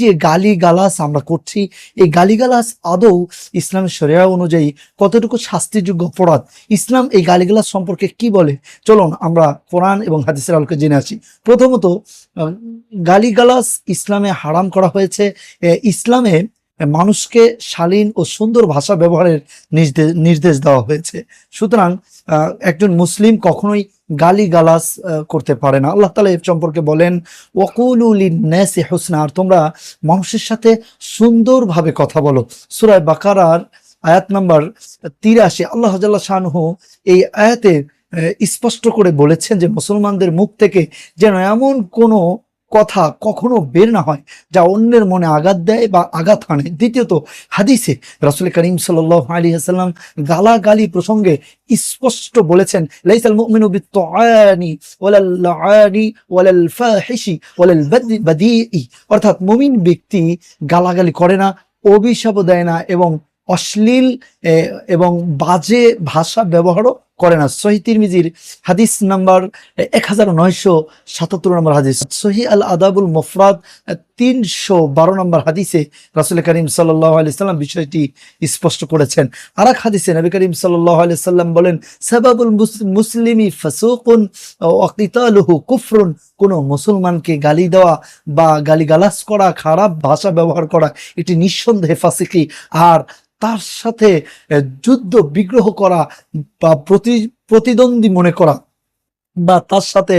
যে গালিগালাস আমরা করছি, এই গালিগালাস আদৌ ইসলামের শরিয়া অনুযায়ী কতটুকু শাস্তিযোগ্য অপরাধ? ইসলাম এই গালিগালাস সম্পর্কে কি বলে? চলুন আমরা কোরআন এবং হাদিসের আলোকে জেনে আসি। প্রথমত গালিগালাস ইসলামে হারাম করা হয়েছে। ইসলামে মানুষকে শালীন ও সুন্দর ভাষা ব্যবহারের নির্দেশ নির্দেশ দেওয়া হয়েছে। সুতরাং একজন মুসলিম কখনোই গালি গালাস করতে পারে না। আল্লাহ তালা এর সম্পর্কে বলেন ওকুলুলিনাসি হোসনা আর তোমরা মানুষের সাথে সুন্দরভাবে কথা বলো। সুরায় বাকারার আয়াত নাম্বার তিরাশি, আল্লাহ শাহনহু এই আয়াতে স্পষ্ট করে বলেছেন যে মুসলমানদের মুখ থেকে যেন এমন কোনো কথা কখনো বের না হয়, যা অন্যের মনে আঘাত দেয় বা আঘাত হানে দ্বিতীয়ত, হাদিসে রাসুল করিম সাল আলী হাসাল্লাম গালাগালি প্রসঙ্গে স্পষ্ট বলেছেন, লাইসাল মুমিনু বিত্তানি ওয়ালাল লাআনি ওয়ালাল ফাহিশি ওয়ালাল বাদি- বাদিই অর্থাৎ মুমিন ব্যক্তি গালাগালি করে না, অভিশাপও দেয় না এবং অশ্লীল এবং বাজে ভাষা ব্যবহারও করে না। সহি তিরমিজির হাদিস নাম্বার এক হাজার নয়শো সাতাত্তর নম্বর হাদিস। সহি আল আদাবুল মুফরাদ তিনশো বারো নম্বর হাদিসে রাসুল করিম সাল্লাম বিষয়টি স্পষ্ট করেছেন। আর এক হাদিসে নবী করিম সাল্লাম বলেন, সাবাবুল মুস- মুসলিমি ফাসুকুন কুফরুন। কোনো মুসলমানকে গালি দেওয়া বা গালিগালাজ করা, খারাপ ভাষা ব্যবহার করা, এটি নিঃসন্দেহে ফাসিকি। আর তার সাথে যুদ্ধ বিগ্রহ করা বা প্রতি প্রতিদ্বন্দ্বী মনে করা বা তার সাথে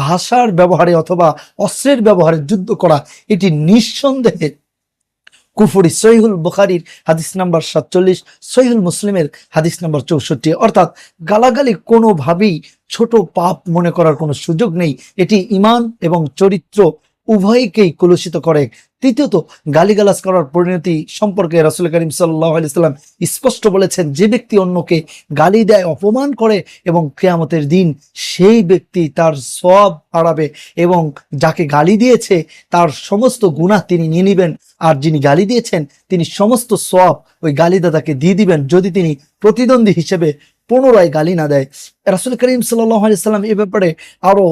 ভাষার ব্যবহারে অথবা অস্ত্রের ব্যবহারে যুদ্ধ করা, এটি নিঃসন্দেহে কুফুরি সহিহুল বুখারির হাদিস নাম্বার সাতচল্লিশ, সহিহুল মুসলিমের হাদিস নাম্বার চৌষট্টি। অর্থাৎ গালাগালি কোনোভাবেই ছোট পাপ মনে করার কোনো সুযোগ নেই। এটি ইমান এবং চরিত্র উভয়কেই কলুষিত করে। তৃতীয়ত, গালিগালাজ করার পরিণতি সম্পর্কে রাসুল করিম সাল্লাহ স্পষ্ট বলেছেন, যে ব্যক্তি অন্যকে গালি দেয়, অপমান করে এবং কেয়ামতের দিন সেই ব্যক্তি তার সব হারাবে এবং যাকে গালি দিয়েছে তার সমস্ত গুণা তিনি নিয়ে নেবেন। আর যিনি গালি দিয়েছেন, তিনি সমস্ত সব ওই গালিদাতাকে দিয়ে দিবেন, যদি তিনি প্রতিদ্বন্দ্বী হিসেবে পুনরায় গালি না দেয়। রাসুল করিম সাল্লাম এ ব্যাপারে আরও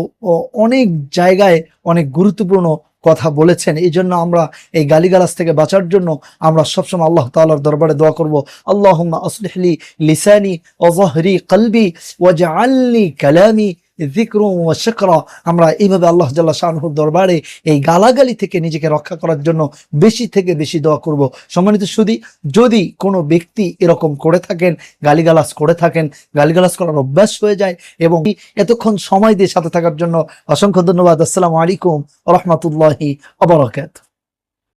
অনেক জায়গায় অনেক গুরুত্বপূর্ণ কথা বলেছেন। এই জন্য আমরা এই গালিগালাজ থেকে বাঁচার জন্য আমরা সবসময় আল্লাহ তাআলার দরবারে দোয়া করব। আল্লাহ আসলিহলি লিসানি অজহরি কলবি ওয়াজ আল্লি কালামি ওয়া শাকরা। আমরা এইভাবে আল্লাহ জাল্লাহ শাহর দরবারে এই গালাগালি থেকে নিজেকে রক্ষা করার জন্য বেশি থেকে বেশি দোয়া করব। সম্মানিত সুদী যদি কোনো ব্যক্তি এরকম করে থাকেন, গালিগালাজ করে থাকেন গালিগালাস করার অভ্যাস হয়ে যায় এবং এতক্ষণ সময় দিয়ে সাথে থাকার জন্য অসংখ্য ধন্যবাদ। আসসালামু আলাইকুম রহমতুল্লাহি আবরাকাত